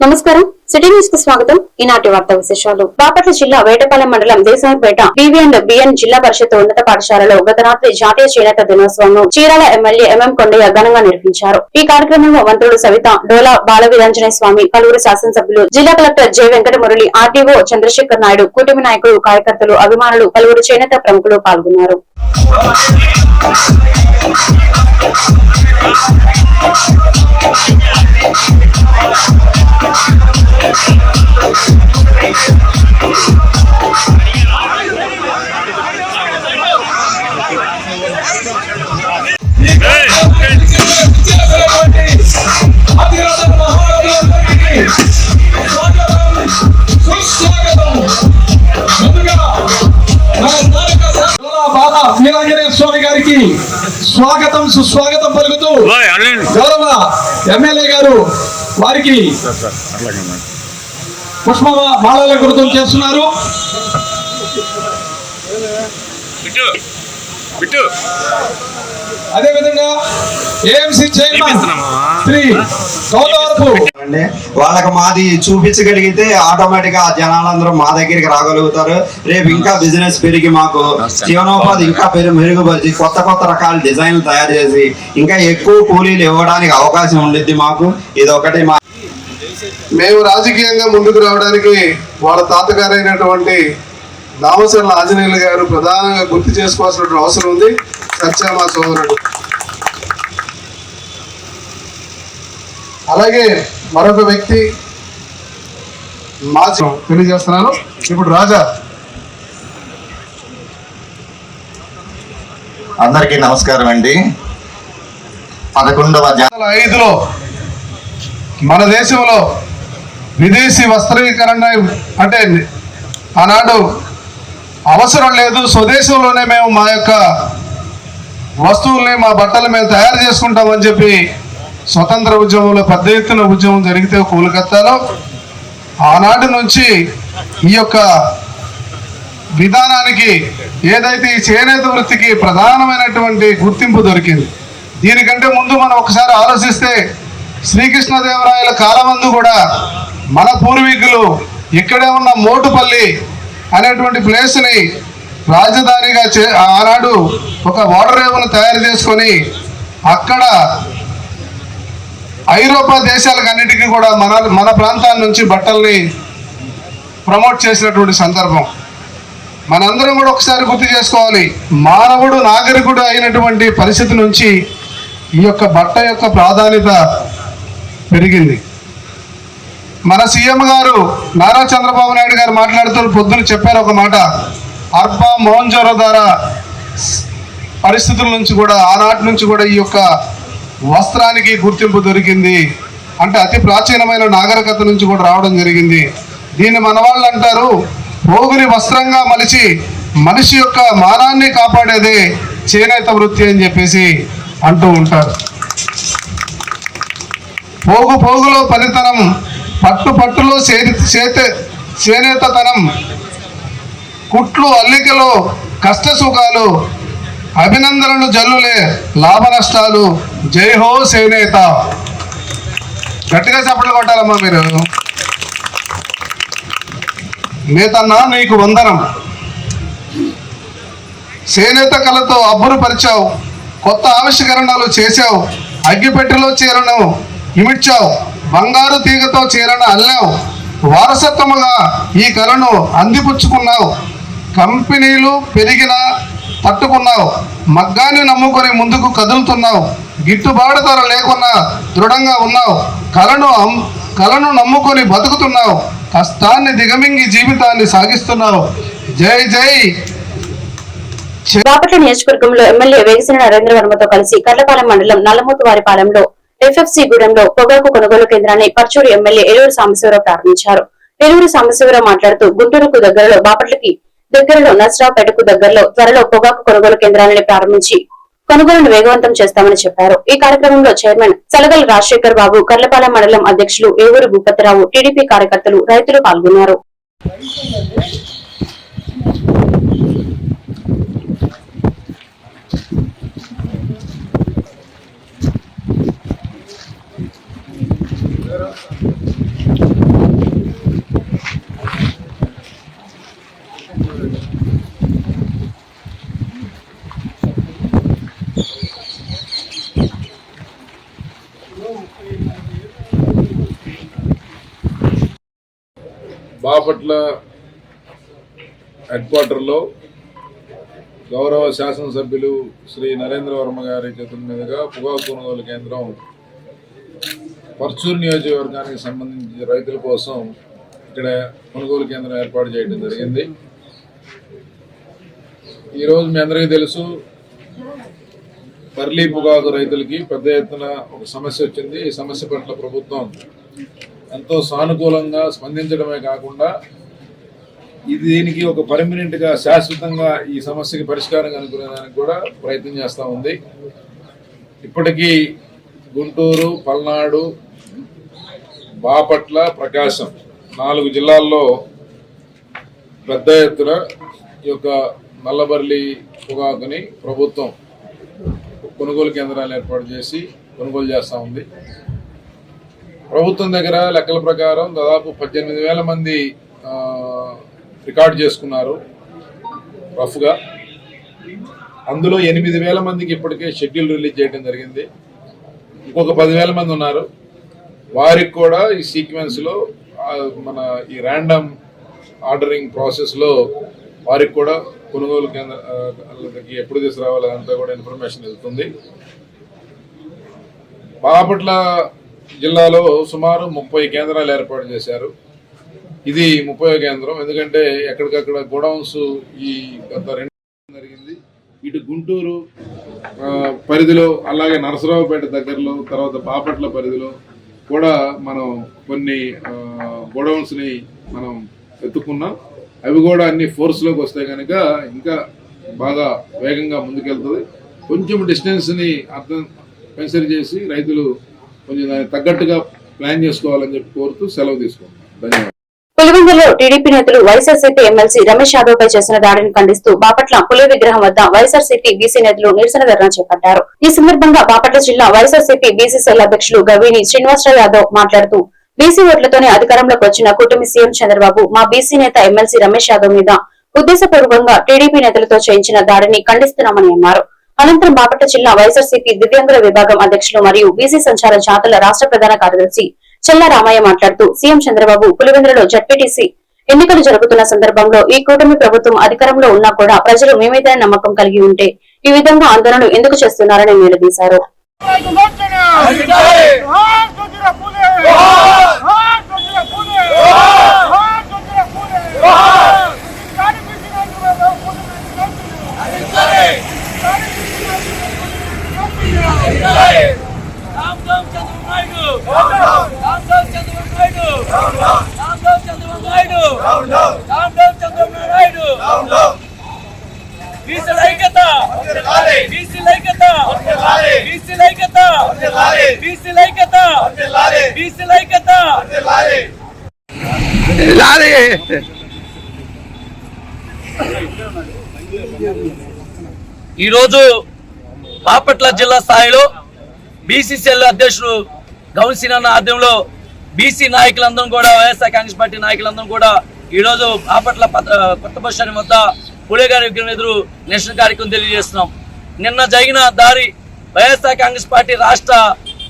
నమస్కారం. సిటీ న్యూస్కు స్వాగతం. ఈనాటి వార్త విశేషాలు. బాపట్ల జిల్లా వేటపాలెం మండలం దేశంపేట బీవీఎన్ బిఎన్ జిల్లా పరిషత్ ఉన్నత పాఠశాలలో గత రాత్రి జాతీయ చేనేత దినోత్సవం చీరాల ఎమ్మెల్యే ఎంఎం కొండయ్య ఘనంగా నిర్వహించారు. ఈ కార్యక్రమంలో మంత్రులు సవిత డోలా బాల స్వామి పలువురు శాసనసభ్యులు జిల్లా collector J Venkata Murali RDO Chandrasekhar Naidu కూటమి నాయకులు కార్యకర్తలు అభిమానులు పలువురు చేనేత ప్రముఖులు పాల్గొన్నారు. వీరాంజనేయ స్వామి గారికి స్వాగతం సుస్వాగతం పలుకుతూ ఓయ్, అడగండి. గౌరవ ఎమ్మెల్యే గారు వారికి పుష్ప మాలల కృతం చేస్తున్నారు. బిట్టు అదే విధంగా ఏఎంసీ చైర్మన్? శ్రీ వాళ్ళకి మాది చూపించగలిగితే ఆటోమేటిక్గా జనాలందరూ మా దగ్గరికి రాగలుగుతారు. రేపు ఇంకా బిజినెస్ పెరిగి మాకు జీవనోపాధి ఇంకా పెరు మెరుగుపరిచి కొత్త కొత్త రకాల డిజైన్లు తయారు చేసి ఇంకా ఎక్కువ కూలీలు ఇవ్వడానికి అవకాశం ఉండిద్ది మాకు. ఇది ఒకటి మా మేము రాజకీయంగా ముందుకు రావడానికి వాళ్ళ తాతగారైనటువంటి దామసర్ల ఆంజనేయులు గారు ప్రధానంగా గుర్తు చేసుకోవాల్సిన అవసరం ఉంది. సత్య మా సోదరుడు. అలాగే మరొక వ్యక్తి మా తెలియజేస్తున్నాను. ఇప్పుడు రాజా. అందరికీ నమస్కారం అండి. పదకొండవ ఐదులో మన దేశంలో విదేశీ వస్త్రీకరణ అంటే ఆనాడు అవసరం లేదు. స్వదేశంలోనే మేము మా యొక్క వస్తువుల్ని మా బట్టలు మేము తయారు చేసుకుంటామని చెప్పి స్వతంత్ర ఉద్యమంలో పెద్ద ఎత్తున ఉద్యమం జరిగితే కోల్కత్తాలో. ఆనాటి నుంచి ఈ యొక్క విధానానికి ఏదైతే ఈ చేనేత వృత్తికి ప్రధానమైనటువంటి గుర్తింపు దొరికింది. దీనికంటే ముందు మనం ఒకసారి ఆలోచిస్తే శ్రీకృష్ణదేవరాయల కాలమందు కూడా మన పూర్వీకులు ఇక్కడే ఉన్న మోటుపల్లి అనేటువంటి ప్లేస్ని రాజధానిగా చే ఆనాడు ఒక వాటర్ రేవును తయారు చేసుకొని అక్కడ ఐరోపా దేశాలకన్నిటికీ కూడా మన మన ప్రాంతాల నుంచి బట్టల్ని ప్రమోట్ చేసినటువంటి సందర్భం. మనందరం కూడా ఒకసారి గుర్తు చేసుకోవాలి మానవుడు నాగరికుడు అయినటువంటి పరిస్థితి నుంచి ఈ యొక్క బట్ట యొక్క ప్రాధాన్యత పెరిగింది. మన సీఎం గారు నారా చంద్రబాబు నాయుడు గారు మాట్లాడుతూ పొద్దున చెప్పారు ఒక మాట. అర్బా మోహన్జోరో ద్వారా పరిస్థితుల నుంచి కూడా ఆనాటి నుంచి కూడా ఈ యొక్క వస్త్రానికి గుర్తింపు దొరికింది. అంటే అతి ప్రాచీనమైన నాగరికత నుంచి కూడా రావడం జరిగింది. దీన్ని మన వాళ్ళు అంటారు పోగుని వస్త్రంగా మలిచి మనిషి యొక్క మానాన్ని కాపాడేదే చేనేత వృత్తి అని చెప్పేసి అంటూ ఉంటారు. పోగు పోగులో పనితనం పట్టు పట్టులో చేతి చేత చేనేతతనం కుట్లు అల్లికలు కష్ట సుఖాలు అభినందనలు జల్లులే లాభ నష్టాలు. జై హో చేనేత. గట్టిగా చప్పట్లు కొట్టాలమ్మా మీరు. నేతన్నా నీకు వందనం. చేనేత కళతో అబ్బురు పరిచావు. కొత్త ఆవిష్కరణలు చేశావు. అగ్గిపెట్టెలో చేరను. ఇమిడ్చావు. బంగారు తీగతో చీరను అల్లావు. వారసత్వముగా ఈ కళను అందిపుచ్చుకున్నావు. కంపెనీలు పెరిగిన పట్టుకున్నావు మగ్గాన్ని నమ్ముకొని ముందుకు కదులుతున్నావు. గిట్టుబాటు ధర లేకున్నా దృఢంగా ఉన్నావు. కళను కళను నమ్ముకొని బతుకుతున్నావు. కష్టాన్ని దిగమింగి జీవితాన్ని సాగిస్తున్నావు. జై జై. బాపట్ల నియోజకవర్గంలో ఎమ్మెల్యే వేగిసిన నరేంద్ర వర్మతో కలిసి కర్లపాలెం మండలం నల్లమూతువారిపాలెంలో ఎఫ్ఎఫ్సి గూడెంలో పొగాకు కొనుగోలు కేంద్రాన్ని పర్చూరు ఎమ్మెల్యే ఏలూరు సాంబశివరావు ప్రారంభించారు. ఏలూరు సాంబశివరావు మాట్లాడుతూ గుంటూరుకు దగ్గరలో బాపట్లకి దగ్గరలో నర్సరావుపేటకు దగ్గరలో త్వరలో పొగాకు కొనుగోలు కేంద్రాన్ని ప్రారంభించి కొనుగోలును వేగవంతం చేస్తామని చెప్పారు. ఈ కార్యక్రమంలో చైర్మన్ సలగల్ రాజశేఖర్ బాబు కర్లపాలెం మండలం అధ్యక్షులు ఏవూరు భూపతిరావు టీడీపీ కార్యకర్తలు రైతులు పాల్గొన్నారు. బాపట్ల హెడ్ క్వార్టర్లో గౌరవ శాసనసభ్యులు శ్రీ నరేంద్ర వర్మ గారి చేతుల మీదుగా పొగాకు కొనుగోలు కేంద్రం పర్చూరు నియోజకవర్గానికి సంబంధించి రైతుల కోసం ఇక్కడ కొనుగోలు కేంద్రం ఏర్పాటు చేయడం జరిగింది. ఈరోజు మీ అందరికీ తెలుసు పర్లీ పొగాకు రైతులకి పెద్ద ఎత్తున ఒక సమస్య వచ్చింది. ఈ సమస్య పట్ల ప్రభుత్వం ఎంతో సానుకూలంగా స్పందించడమే కాకుండా ఇది దీనికి ఒక పర్మినెంట్గా శాశ్వతంగా ఈ సమస్యకి పరిష్కారం కనుక్కునేదానికి కూడా ప్రయత్నం చేస్తూ ఉంది. ఇప్పటికీ గుంటూరు పల్నాడు బాపట్ల ప్రకాశం నాలుగు జిల్లాల్లో పెద్ద ఎత్తున ఈ యొక్క నల్లబర్లి పొగాకుని ప్రభుత్వం కొనుగోలు కేంద్రాలు ఏర్పాటు చేసి కొనుగోలు చేస్తూ ఉంది. ప్రభుత్వం దగ్గర లెక్కల ప్రకారం దాదాపు పద్దెనిమిది వేల మంది రికార్డు రికార్డ్ చేసుకున్నారు రఫ్గా. అందులో ఎనిమిది వేల మందికి ఇప్పటికే షెడ్యూల్ రిలీజ్ చేయడం జరిగింది. ఇంకొక పదివేల మంది ఉన్నారు. వారికి కూడా ఈ సీక్వెన్స్లో మన ఈ ర్యాండమ్ ఆర్డరింగ్ ప్రాసెస్లో వారికి కూడా కొనుగోలు కేంద్రకి ఎప్పుడు తీసుకురావాలి అదంతా కూడా ఇన్ఫర్మేషన్ వెళ్తుంది. బాపట్ల జిల్లాలో సుమారు ముప్పై కేంద్రాలు ఏర్పాటు చేశారు. ఇది ముప్పై కేంద్రం. ఎందుకంటే ఎక్కడికక్కడ గోడౌన్స్ ఈ గత రెండు జరిగింది. ఇటు గుంటూరు పరిధిలో అలాగే నరసరావుపేట దగ్గరలో తర్వాత బాపట్ల పరిధిలో కూడా మనం కొన్ని గోడౌన్స్ని మనం ఎత్తుకున్నాం. అవి కూడా అన్ని ఫోర్స్లోకి వస్తాయి వస్తే కనుక ఇంకా బాగా వేగంగా ముందుకెళ్తుంది. కొంచెం డిస్టెన్స్ని అర్థం కన్సిడర్ చేసి రైతులు కొంచెం దానికి తగ్గట్టుగా ప్లాన్ చేసుకోవాలని చెప్పి కోరుతూ సెలవు తీసుకుంటున్నాను. ధన్యవాదాలు. పులివెందులో టీడీపీ నేతలు వైఎస్ఆర్సీపీ ఎమ్మెల్సీ రమేష్ యాదవ్ పై చేసిన దాడిని ఖండిస్తూ బాపట్ల పులి విగ్రహం వద్ద వైఎస్ఆర్సీపీ బీసీ నేతలు నిరసన ధర్నా చేపట్టారు. ఈ సందర్భంగా బాపట్ల జిల్లా వైఎస్ఆర్సీపీ బీసీ సెల్ అధ్యక్షులు గవిని శ్రీనివాసరావు యాదవ్ మాట్లాడుతూ బీసీ ఓట్లతోనే అధికారంలోకి వచ్చిన కూటమి సీఎం చంద్రబాబు మా బీసీ నేత ఎమ్మెల్సీ రమేష్ యాదవ్ మీద ఉద్దేశపూర్వకంగా టీడీపీ నేతలతో చేయించిన దాడిని ఖండిస్తున్నామని అన్నారు. అనంతరం బాపట్ల జిల్లా వైఎస్ఆర్సీపీ దివ్యాంగుల విభాగం అధ్యక్షులు మరియు బీసీ సంచార జాతుల రాష్ట్ర ప్రధాన కార్యదర్శి చెల్ల రామయ్య మాట్లాడుతూ సీఎం చంద్రబాబు పులివెందులలో జడ్పీటీసీ ఎన్నికలు జరుగుతున్న సందర్భంలో ఈ కూటమి ప్రభుత్వం అధికారంలో ఉన్నా కూడా ప్రజలు మేమేదైనా నమ్మకం కలిగి ఉంటే ఈ విధంగా ఆందోళనలు ఎందుకు చేస్తున్నారని నిలదీశారు ఈరోజు బాపట్ల జిల్లా స్థాయిలో బీసీసీఎల్ అధ్యక్షుడు గౌన్సీన్ అన్న ఆధ్వర్యంలో బీసీ నాయకులందరం కూడా వైఎస్ఆర్ కాంగ్రెస్ పార్టీ నాయకులందరం కూడా ఈరోజు బాపట్ల కొత్త బస్ స్టాండ్ వద్ద పూలే గారి విగ్రహం ఎదురు నిరసన కార్యక్రమం తెలియజేస్తున్నాం. నిన్న జరిగిన దారి వైఎస్ఆర్ కాంగ్రెస్ పార్టీ రాష్ట్ర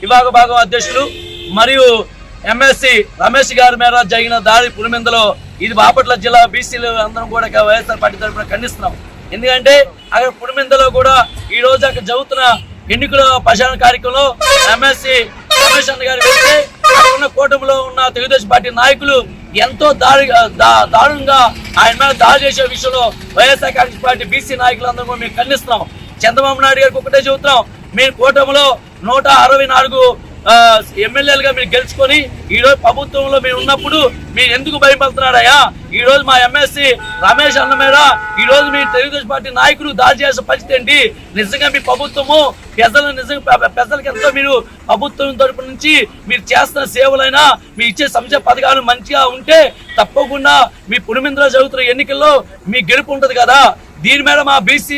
విభాగ భాగం అధ్యక్షులు మరియు ఎమ్మెల్సీ రమేష్ గారి మీద జరిగిన దాడి పులిమిందలో ఇది బాపట్ల జిల్లా బీసీలు అందరం కూడా వైఎస్ఆర్ పార్టీ తరఫున ఖండిస్తున్నాం. ఎందుకంటే అక్కడ పులిమెందలో కూడా ఈ రోజు అక్కడ జరుగుతున్న ఎన్నికల ప్రచార కార్యక్రమంలో ఎంఎస్సీ రమేష్ అన్న గారు వెళ్తే అక్కడ ఉన్న కూటమిలో ఉన్న తెలుగుదేశం పార్టీ నాయకులు ఎంతో దారి దారుణంగా ఆయన మీద దాడి చేసే విషయంలో వైఎస్ఆర్ కాంగ్రెస్ పార్టీ బీసీ నాయకులందరూ కూడా మేము ఖండిస్తున్నాం. చంద్రబాబు నాయుడు గారికి ఒకటే చెబుతున్నాం. మీరు కూటమిలో నూట అరవై నాలుగు ఎమ్మెల్యేలుగా మీరు గెలుచుకొని ఈ రోజు ప్రభుత్వంలో మీరు ఉన్నప్పుడు మీరు ఎందుకు భయపడుతున్నారయ్యా? ఈ రోజు మా ఎమ్మెల్సీ రమేష్ అన్న మీద ఈ రోజు మీ తెలుగుదేశం పార్టీ నాయకులు దాడి చేసే పరిస్థితి ఏంటి? నిజంగా మీ ప్రభుత్వము ప్రజలు నిజంగా ప్ర- ప్రజలకు ఎంతో మీరు ప్రభుత్వం తరపు నుంచి మీరు చేస్తున్న సేవలైనా మీ ఇచ్చే సంక్షేమ పథకాలు మంచిగా ఉంటే తప్పకుండా మీ పులిమిందులో జరుగుతున్న ఎన్నికల్లో మీ గెలుపు ఉంటుంది కదా? దీని మీద మా బీసీ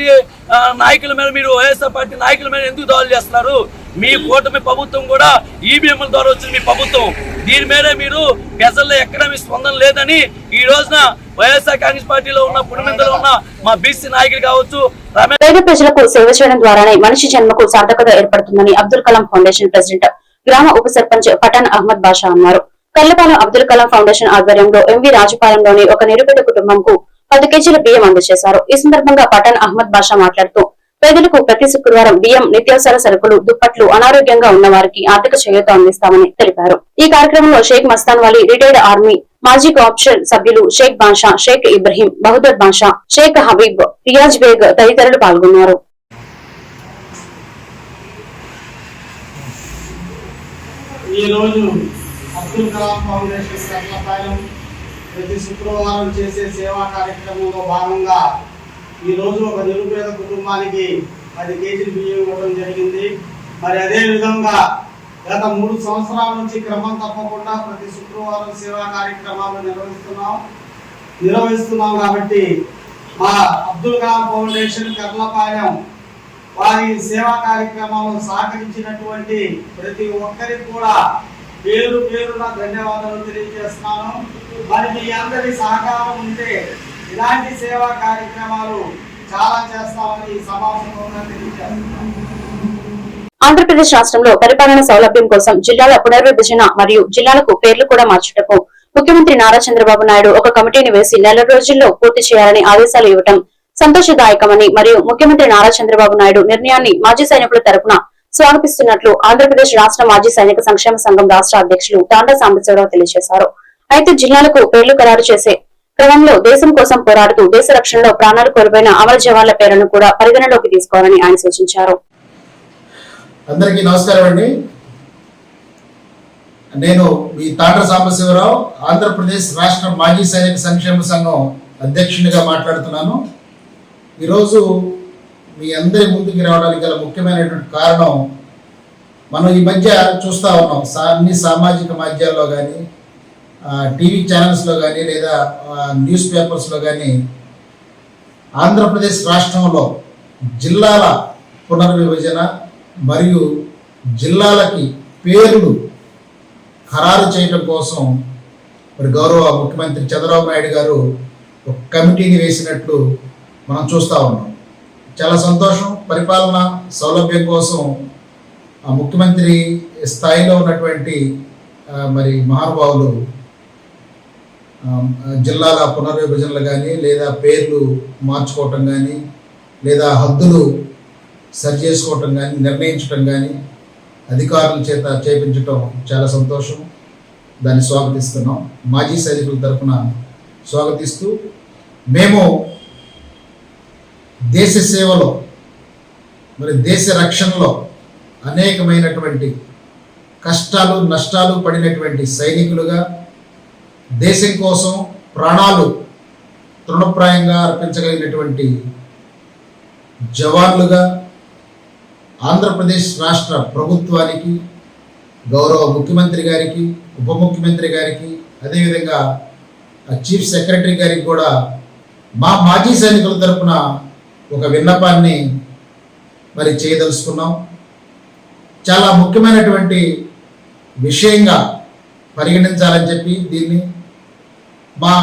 నాయకుల మీద మీరు వైఎస్ఆర్ పార్టీ నాయకుల మీద ఎందుకు దాడులు చేస్తున్నారు? మీ కూటమి ప్రభుత్వం కూడా ఈవీఎంల ద్వారా వచ్చింది మీ ప్రభుత్వం. దీని మీద మీరు ప్రజల్లో ఎక్కడ మీ స్పందన లేదని ఈ రోజున వైఎస్ఆర్ కాంగ్రెస్ పార్టీలో ఉన్న పుణ్యమిందలో ఉన్న మా బీసీ నాయకులు కావచ్చు పేద ప్రజలకు సేవ చేయడం ద్వారానే మనిషి జన్మకు సార్థకత ఏర్పడుతుందని అబ్దుల్ కలాం ఫౌండేషన్ ప్రెసిడెంట్ గ్రామ ఉప సర్పంచ్ పఠాన్ అహ్మద్ బాషా అన్నారు. కల్లపాలెం అబ్దుల్ కలాం ఫౌండేషన్ ఆధ్వర్యంలో ఎంవి రాజపాలెంలోని ఒక నిరుపేద కుటుంబంకు పది కేజీల బియ్యం అందజేశారు. ఈ సందర్భంగా పఠాన్ అహ్మద్ బాషా మాట్లాడుతూ పేదలకు ప్రతి శుక్రవారం బియ్యం నిత్యావసర సరుకులు దుప్పట్లు అనారోగ్యంగా ఉన్న వారికి ఆర్థిక చేయూత అందిస్తామని తెలిపారు. ఈ కార్యక్రమంలో షేక్ మస్తాన్ వలీ రిటైర్డ్ ఆర్మీ మాజీ కోఆప్షన్ సభ్యులు షేక్ బాషా షేక్ ఇబ్రహీం బహదూర్ బాషా షేక్ హబీబ్ రియాజ్ బేగ్ తదితరులు పాల్గొన్నారు. అబ్దుల్ కలాం ఫౌండేషన్ ప్రతి శుక్రవారం చేసే సేవా కార్యక్రమంలో భాగంగా ఈరోజు ఒక నిరుపేద కుటుంబానికి పది కేజీలు బియ్యం ఇవ్వడం జరిగింది. మరి అదే విధంగా గత మూడు సంవత్సరాల నుంచి క్రమం తప్పకుండా ప్రతి శుక్రవారం సేవా కార్యక్రమాలు నిర్వహిస్తున్నాం. నిర్వహిస్తున్నాం కాబట్టి మా అబ్దుల్ కలాం ఫౌండేషన్ కర్లపాలెం వారి సేవా కార్యక్రమాలను సహకరించినటువంటి ప్రతి ఒక్కరికి కూడా పేరు పేరున ధన్యవాదాలు తెలియజేస్తున్నాను. మరి మీ అందరి సహకారం ఉంటే ఇలాంటి సేవా కార్యక్రమాలు చాలా చేస్తామని ఈ సమావేశంలో తెలియజేస్తున్నాను ఆంధ్రప్రదేశ్ రాష్ట్రంలో పరిపాలన సౌలభ్యం కోసం జిల్లాల పునర్విభజన మరియు జిల్లాలకు పేర్లు కూడా మార్చుటకు ముఖ్యమంత్రి నారా చంద్రబాబు నాయుడు ఒక కమిటీని వేసి నెల రోజుల్లో పూర్తి చేయాలని ఆదేశాలు ఇవ్వటం సంతోషదాయకమని మరియు ముఖ్యమంత్రి నారా చంద్రబాబు నాయుడు నిర్ణయాన్ని మాజీ సైనికుల తరపున స్వాగతిస్తున్నట్లు ఆంధ్రప్రదేశ్ రాష్ట్ర మాజీ సైనిక సంక్షేమ సంఘం రాష్ట్ర అధ్యక్షులు తాండా సాంబశివరావు తెలియజేశారు. అయితే జిల్లాలకు పేర్లు ఖరారు చేసే క్రమంలో దేశం కోసం పోరాడుతూ దేశ రక్షణలో ప్రాణాలు కోల్పోయిన అమర జవాన్ల పేరును కూడా పరిగణలోకి తీసుకోవాలని ఆయన సూచించారు. అందరికీ నమస్కారం అండి. నేను మీ తాండ్ర సాంబశివరావు ఆంధ్రప్రదేశ్ రాష్ట్ర మాజీ సైనిక సంక్షేమ సంఘం అధ్యక్షునిగా మాట్లాడుతున్నాను. ఈరోజు మీ అందరి ముందుకు రావడానికి గల ముఖ్యమైనటువంటి కారణం మనం ఈ మధ్య చూస్తూ ఉన్నాం. అన్ని సామాజిక మాధ్యాల్లో కానీ టీవీ ఛానల్స్లో కానీ లేదా న్యూస్ పేపర్స్లో కానీ ఆంధ్రప్రదేశ్ రాష్ట్రంలో జిల్లాల పునర్విభజన మరియు జిల్లాలకి పేర్లు ఖరారు చేయడం కోసం మరి గౌరవ ముఖ్యమంత్రి చంద్రబాబు నాయుడు గారు ఒక కమిటీని వేసినట్లు మనం చూస్తూ ఉన్నాం. చాలా సంతోషం. పరిపాలన సౌలభ్యం కోసం ఆ ముఖ్యమంత్రి స్థాయిలో ఉన్నటువంటి మరి మహానుభావులు జిల్లాల పునర్విభజనలు కానీ లేదా పేర్లు మార్చుకోవటం కానీ లేదా హద్దులు సరి చేసుకోవటం కానీ నిర్ణయించటం కానీ అధికారుల చేత చేపించటం చాలా సంతోషం. దాన్ని స్వాగతిస్తున్నాం. మాజీ సైనికుల తరఫున స్వాగతిస్తూ మేము దేశ సేవలో మరి దేశ రక్షణలో అనేకమైనటువంటి కష్టాలు నష్టాలు పడినటువంటి సైనికులుగా దేశం కోసం ప్రాణాలు తృణప్రాయంగా అర్పించగలిగినటువంటి జవాన్లుగా ఆంధ్రప్రదేశ్ రాష్ట్ర ప్రభుత్వానికి గౌరవ ముఖ్యమంత్రి గారికి ఉప ముఖ్యమంత్రి గారికి అదేవిధంగా ఆ చీఫ్ సెక్రటరీ గారికి కూడా మా మాజీ సైనికుల తరపున ఒక విన్నపాన్ని మరి చేయదలుచుకున్నాం. చాలా ముఖ్యమైనటువంటి విషయంగా పరిగణించాలని చెప్పి దీన్ని మా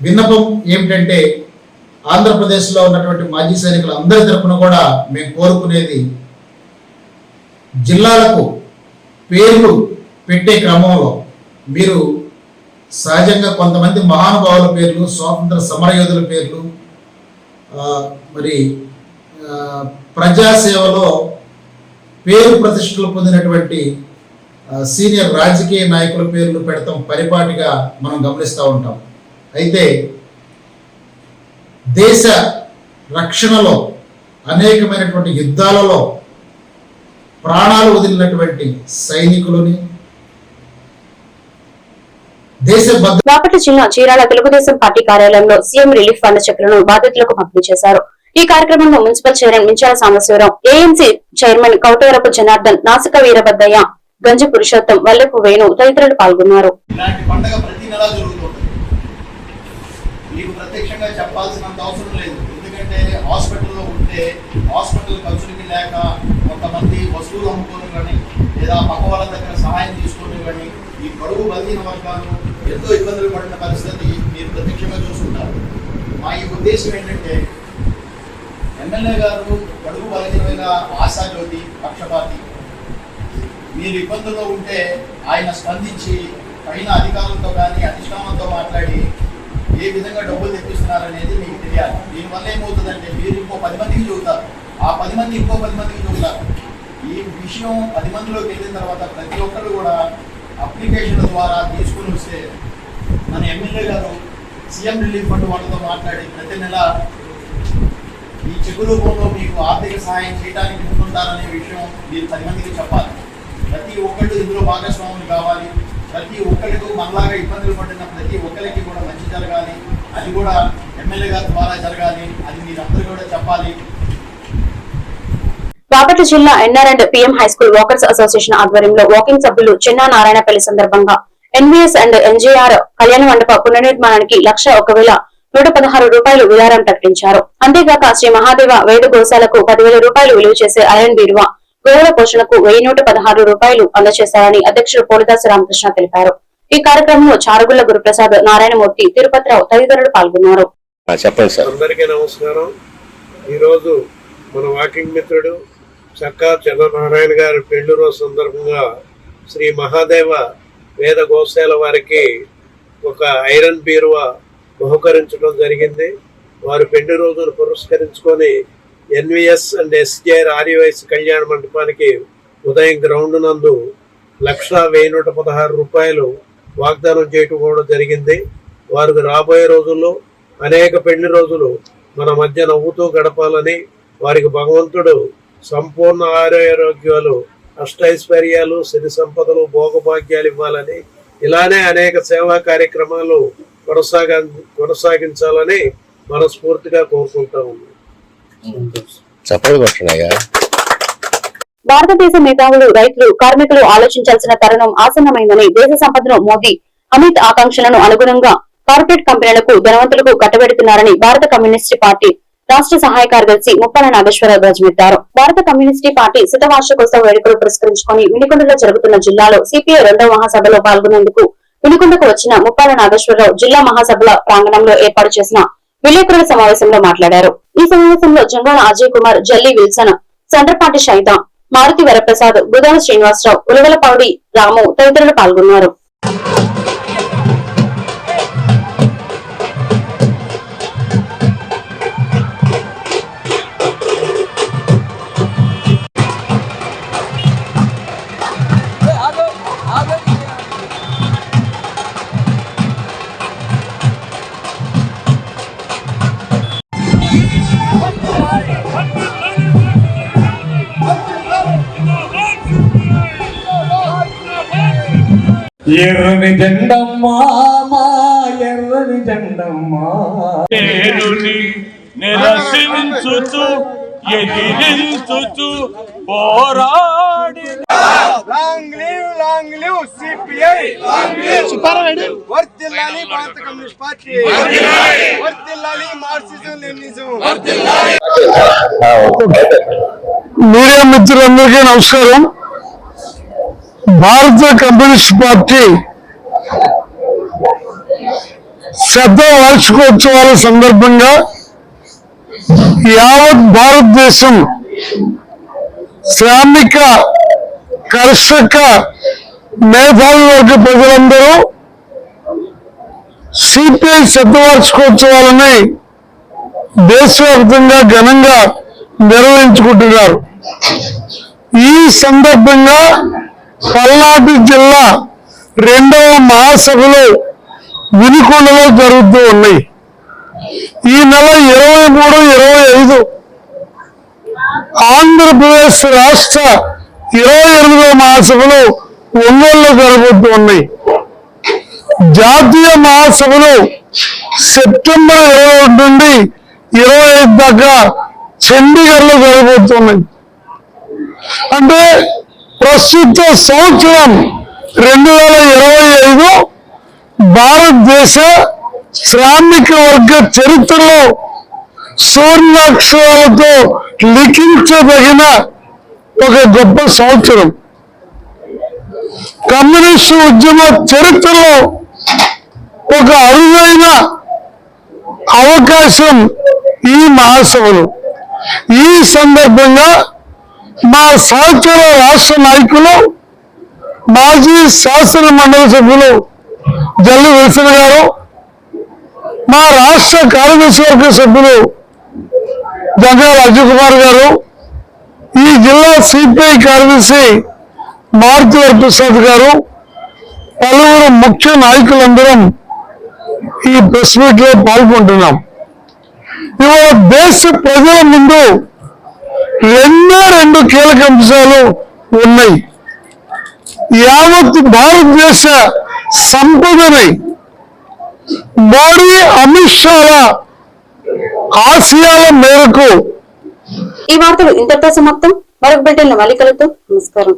విన్నపం ఏమిటంటే ఆంధ్రప్రదేశ్లో ఉన్నటువంటి మాజీ సైనికులు అందరి తరపున కూడా మేము కోరుకునేది జిల్లాలకు పేర్లు పెట్టే క్రమంలో మీరు సహజంగా కొంతమంది మహానుభావుల పేర్లు స్వాతంత్ర సమరయోధుల పేర్లు మరి ప్రజాసేవలో పేరు ప్రతిష్టలు పొందినటువంటి సీనియర్ రాజకీయ నాయకుల పేర్లు పెడతాం పరిపాటిగా మనం గమనిస్తూ ఉంటాం. అయితే దేశ రక్షణలో అనేకమైనటువంటి యుద్ధాలలో ప్రాణాలు వదిలినటువంటి సైనికులని బాపట్ల జిల్లా చీరాల తెలుగుదేశం పార్టీ కార్యాలయంలో సీఎం రిలీఫ్ ఫండ్ చెక్కులను బాధితులకు పంపిణీ చేశారు. ఈ కార్యక్రమంలో municipal chairman Minchala Sambasiva Rao AMC chairman Koutavarapu Janardhan Nasika Veerabhadrayya Ganji Purushottam Vallepu Venu తదితరులు పాల్గొన్నారు ఇలాంటి పండగ ప్రతి నెలా జరుగుతుంది మీకు ప్రత్యక్షంగా చెప్పాల్సినంత అవసరం లేదు. ఎందుకంటే హాస్పిటల్లో ఉంటే హాస్పిటల్ ఖర్చులకి లేక కొంతమంది వస్తువులు అమ్ముకొని కానీ లేదా పక్క వాళ్ళ దగ్గర సహాయం తీసుకొని కానీ ఈ గడువు బలహీన వర్గాలు ఎంతో ఇబ్బందులు పడిన పరిస్థితి మీరు ప్రత్యక్షంగా చూస్తుంటారు. మా ఈ ఉద్దేశం ఏంటంటే ఎమ్మెల్యే గారు గడువు బలహీనమైన ఆశాజ్యోతి పక్షపాతి. మీరు ఇబ్బందుల్లో ఉంటే ఆయన స్పందించి పైన అధికారులతో కానీ అధిష్టానంతో మాట్లాడి ఏ విధంగా డబ్బులు తెప్పిస్తున్నారనేది మీకు తెలియాలి. దీనివల్ల ఏమవుతుందంటే మీరు ఇంకో పది మందికి చూపుతారు ఆ పది మంది ఇంకో పది మందికి చెబుతారు ఈ విషయం పది మందిలోకి వెళ్ళిన తర్వాత ప్రతి ఒక్కరు కూడా అప్లికేషన్ ద్వారా తీసుకుని వస్తే మన ఎమ్మెల్యే గారు సీఎం రిలీఫ్ ఫండ్ వాళ్ళతో మాట్లాడి ప్రతి నెల ఈ చెక్కు రూపంలో మీకు ఆర్థిక సహాయం చేయడానికి ముందుంటారనే విషయం మీరు పది మందికి చెప్పాలి. ప్రతి ఒక్కళ్ళు ఇందులో భాగస్వాములు కావాలి. ప్రతి ఒక్కరికి మనలాగా ఇబ్బందులు పడిన ప్రతి ఒక్కరికి కూడా మంచి జరగాలి. అది కూడా ఎమ్మెల్యే గారి ద్వారా జరగాలి. అది మీరందరూ కూడా చెప్పాలి. బాపట్ల జిల్లా NR and PM high school walkers association ఆధ్వర్యంలో వాకింగ్ సభ్యులు చిన్న నారాయణపల్లి సందర్భంగా ఎన్వీఎస్ అండ్ ఎన్జీఆర్ కళ్యాణ మండప పునర్నిర్మాణానికి లక్ష ఒక వేల నూట పదహారు రూపాయలు విరారం ప్రకటించారు. అంతేగాక శ్రీ మహాదేవ వేద గోశాలకు పదివేల రూపాయలు విలువ చేసే ఐరన్ బీరువా గోవుల పోషణకు వెయ్యి నూట పదహారు రూపాయలు అందజేశారని అధ్యక్షుడు పోలిదాసు రామకృష్ణ తెలిపారు. ఈ కార్యక్రమంలో చారుగుళ్ళ గురుప్రసాద్ నారాయణమూర్తి తిరుపతిరావు తదితరులు పాల్గొన్నారు. చెప్పండి సార్. అందరికీ నమస్కారం. ఈరోజు మన వాకింగ్ మిత్రుడు చక్కా చంద్రనారాయణ గారి పెళ్ళి రోజు సందర్భంగా శ్రీ మహాదేవ వేద గోశాల వారికి ఒక ఐరన్ బీరువా బహుకరించడం జరిగింది. వారి పెళ్ళి రోజును పురస్కరించుకొని ఎన్విఎస్ అండ్ ఎస్జేఆర్ ఆర్యవైస్ కళ్యాణ మండపానికి ఉదయం గ్రౌండ్ నందు లక్ష వెయ్యి నూట పదహారు రూపాయలు వాగ్దానం చేయటం కూడా జరిగింది. వారికి రాబోయే రోజుల్లో అనేక పెళ్ళి రోజులు మన మధ్య నవ్వుతూ గడపాలని వారికి భగవంతుడు సంపూర్ణ ఆరోగ్యాలు అష్టైశ్వర్యాలు సిరి సంపదలు భోగభాగ్యాలు ఇవ్వాలని ఇలానే అనేక సేవా కార్యక్రమాలు కొనసాగ కొనసాగించాలని మనస్ఫూర్తిగా కోరుకుంటా ఉన్నాం. చెప్పండి కొట్టనయ్యా భారతదేశ మేధావులు రైతులు కార్మికులు ఆలోచించాల్సిన తరుణం ఆసన్నమైందని దేశ సంపదను మోదీ అమిత్ ఆకాంక్షలను అనుగుణంగా కార్పొరేట్ కంపెనీలకు ధనవంతులకు కట్టబెడుతున్నారని భారత కమ్యూనిస్ట్ పార్టీ రాష్ట్ర సహాయ కార్యదర్శి ముప్పాల నాగేశ్వరరావు ధ్వజమెత్తారు. భారత కమ్యూనిస్ట్ పార్టీ శతవార్షికోత్సవ వేడుకలు పురస్కరించుకొని వినుకొండలో జరుగుతున్న జిల్లాలో సిపిఐ రెండవ మహాసభలో పాల్గొనేందుకు వినుకొండకు వచ్చిన ముప్పాల నాగేశ్వరరావు జిల్లా మహాసభల ప్రాంగణంలో ఏర్పాటు చేసిన విలేకరుల సమావేశంలో మాట్లాడారు. ఈ సమావేశంలో జంగాల అజయ్ కుమార్ జల్లి విల్సన్ చంద్రపాటి షైత మారుతి వరప్రసాద్ గుదాల శ్రీనివాసరావు ఉలవలపావుడి రాము తదితరులు పాల్గొన్నారు. ఎర్రని జెండమ్మా మా ఎర్రని జెండమ్మా. పేరుని నిరసించుచు ఎదిరించుచు పోరాడి. Long live long live CPI వర్తిల్లాలి భారత కమ్యూనిస్ట్ పార్టీ. వర్తిల్లాలి మార్క్సిజం లెనినిజం. మీడియా మిత్రులందరికీ నమస్కారం. భారత కమ్యూనిస్ట్ పార్టీ శత వార్షికోత్సవాల సందర్భంగా యావత్ భారతదేశం శ్రామిక కర్షక మేధావి వర్గ ప్రజలందరూ సిపిఐ శతవార్షికోత్సవాలని దేశవ్యాప్తంగా ఘనంగా నిర్వహించుకుంటున్నారు. ఈ సందర్భంగా పల్నాడు జిల్లా రెండవ మహాసభలు వినుకొండలో జరుగుతూ ఉన్నాయి. ఈ నెల ఇరవై మూడు ఇరవై ఐదు ఆంధ్రప్రదేశ్ రాష్ట్ర ఇరవై ఎనిమిదవ మహాసభలు ఒంగోలులో జరగబోతూ ఉన్నాయి. జాతీయ మహాసభలు సెప్టెంబర్ ఇరవై ఒకటి నుండి ఇరవై ఐదు దాకా చండీగఢ్లో జరగబోతున్నాయి అంటే ప్రస్తుత సంవత్సరం రెండు వేల ఇరవై ఐదు భారతదేశ శ్రామిక వర్గ చరిత్రలో సూర్యాక్షరాలతో లిఖించదగిన ఒక గొప్ప సంవత్సరం. కమ్యూనిస్టు ఉద్యమ చరిత్రలో ఒక అరుదైన అవకాశం ఈ మహాసభలు. ఈ సందర్భంగా మా సాహిత్య రాష్ట్ర నాయకులు మాజీ శాసన మండలి సభ్యులు జల్లి విల్సన్ గారు మా రాష్ట్ర కార్యదర్శి వర్గ సభ్యులు జంగాల అజయ్ కుమార్ గారు ఈ జిల్లా సిపిఐ కార్యదర్శి మారుతి వరప్రసాద్ గారు పలువురు ముఖ్య నాయకులందరం ఈ ప్రెస్ మీట్లో పాల్గొంటున్నాం. ఇవాళ దేశ ప్రజల ముందు ఎన్నో రెండు కీలక అంశాలు ఉన్నాయి. యావత్ భారతదేశ సంపదని మోడీ అమిత్ షాల ఆశయాల మేరకు ఈ వార్తలు ఇంతటితో సమాప్తం. మరొక బిల్టన్ మళ్ళీ కలుద్దాం. నమస్కారం.